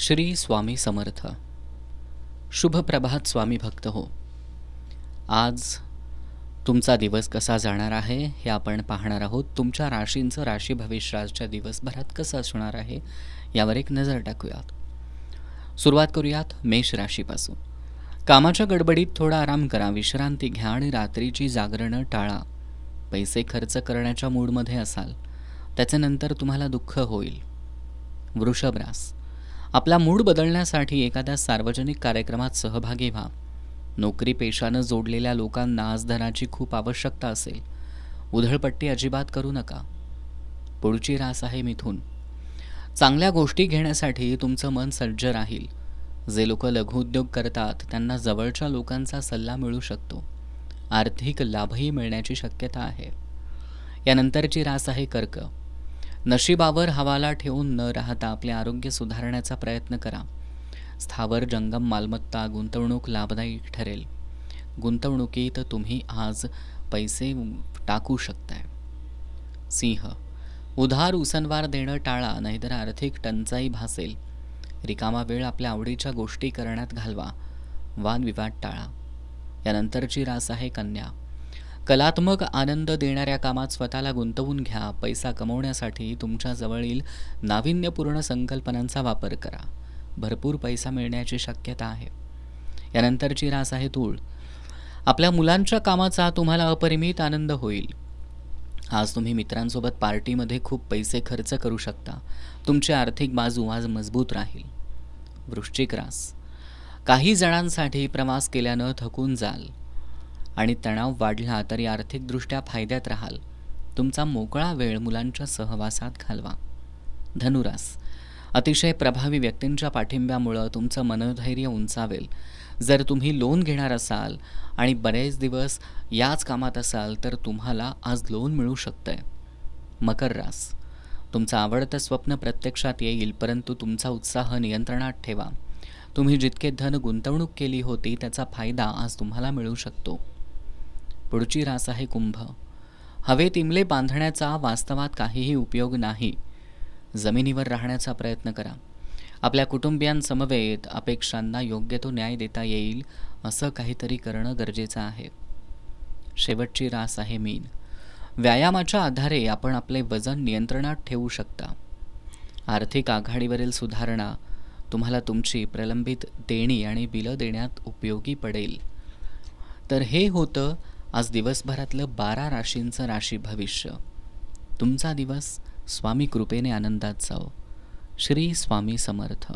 श्री स्वामी समर्थ. शुभ प्रभात स्वामी भक्त हो. आज तुमचा दिवस कसा जाणार आहे हे आपण पाहणार आहोत. तुमच्या राशींचं राशी भविष्याच्या दिवसभरात कसं असणार आहे यावर एक नजर टाकूयात. सुरुवात करूयात मेष राशीपासून. कामाच्या गडबडीत थोडा आराम करा विश्रांती घ्या आणि रात्रीची जागरणं टाळा. पैसे खर्च करण्याच्या मूडमध्ये असाल त्याच्यानंतर तुम्हाला दुःख होईल. वृषभ रास आपला मूड बदलण्यासाठी एखाद्या सार्वजनिक कार्यक्रमात सहभागी व्हा. नोकरी पेशानं जोडलेल्या लोकांना आजधनाची खूप आवश्यकता असेल. उधळपट्टी अजिबात करू नका. पुढची रास आहे मिथून. चांगल्या गोष्टी घेण्यासाठी तुमचं मन सज्ज राहील. जे लोक लघुउद्योग करतात त्यांना जवळच्या लोकांचा सल्ला मिळू शकतो. आर्थिक लाभही मिळण्याची शक्यता आहे. यानंतरची रास आहे कर्क. नशिबावर हवाला ठेवून न राहता आपले आरोग्य सुधारण्याचा प्रयत्न करा. स्थावर जंगम मालमत्ता गुंतवणूक लाभदायी ठरेल. गुंतवणुकीत तुम्ही आज पैसे टाकू शकताय. सिंह उधार उसनवार देणं टाळा नाहीतर आर्थिक टंचाई भासेल. रिकामा वेळ आपल्या आवडीच्या गोष्टी करण्यात घालवा. वादविवाद टाळा. यानंतरची रास आहे कन्या. कलात्मक आनंद देणाऱ्या कामात स्वतःला गुंतवून घ्या. पैसा कमवण्यासाठी तुमच्याजवळील नाविन्यपूर्ण संकल्पनांचा वापर करा. भरपूर पैसा मिळण्याची शक्यता आहे. यानंतरची रास आहे तूळ आपल्या मुलांच्या कामाचा तुम्हाला अपरिमित आनंद होईल. आज तुम्ही मित्रांसोबत पार्टीमध्ये खूप पैसे खर्च करू शकता. तुमची आर्थिक बाजू आज मजबूत राहील. वृश्चिक रास. काही जणांसाठी प्रवास केल्यानं थकून जाल. आणि तणाव वाढला तरी आर्थिकदृष्ट्या फायद्यात राहाल. तुमचा मोकळा वेळ मुलांच्या सहवासात घालवा. धनुरास. अतिशय प्रभावी व्यक्तींच्या पाठिंब्यामुळं तुमचं मनोधैर्य उंचावेल. जर तुम्ही लोन घेणार असाल आणि बरेच दिवस याच कामात असाल तर तुम्हाला आज लोन मिळू शकतंय. मकर रास. तुमचं आवडतं स्वप्न प्रत्यक्षात येईल परंतु तुमचा उत्साह नियंत्रणात ठेवा. तुम्ही जितके धन गुंतवणूक केली होती त्याचा फायदा आज तुम्हाला मिळू शकतो. पुढची रास आहे कुंभ. हवेत इमले बांधण्याचा वास्तवात काहीही उपयोग नाही. जमिनीवर राहण्याचा प्रयत्न करा. आपल्या कुटुंबियांसमवेत अपेक्षांना योग्य तो न्याय देता येईल असं काहीतरी करणं गरजेचं आहे. शेवटची रास आहे मीन. व्यायामाच्या आधारे आपण आपले वजन नियंत्रणात ठेवू शकता. आर्थिक आघाडीवरील सुधारणा तुम्हाला तुमची प्रलंबित देणी आणि बिलं देण्यात उपयोगी पडेल. तर हे होतं आज दिवसभरातलं बारा राशींचं राशी भविष्य. तुमचा दिवस स्वामी कृपेने आनंदात जाओ श्री स्वामी समर्थ.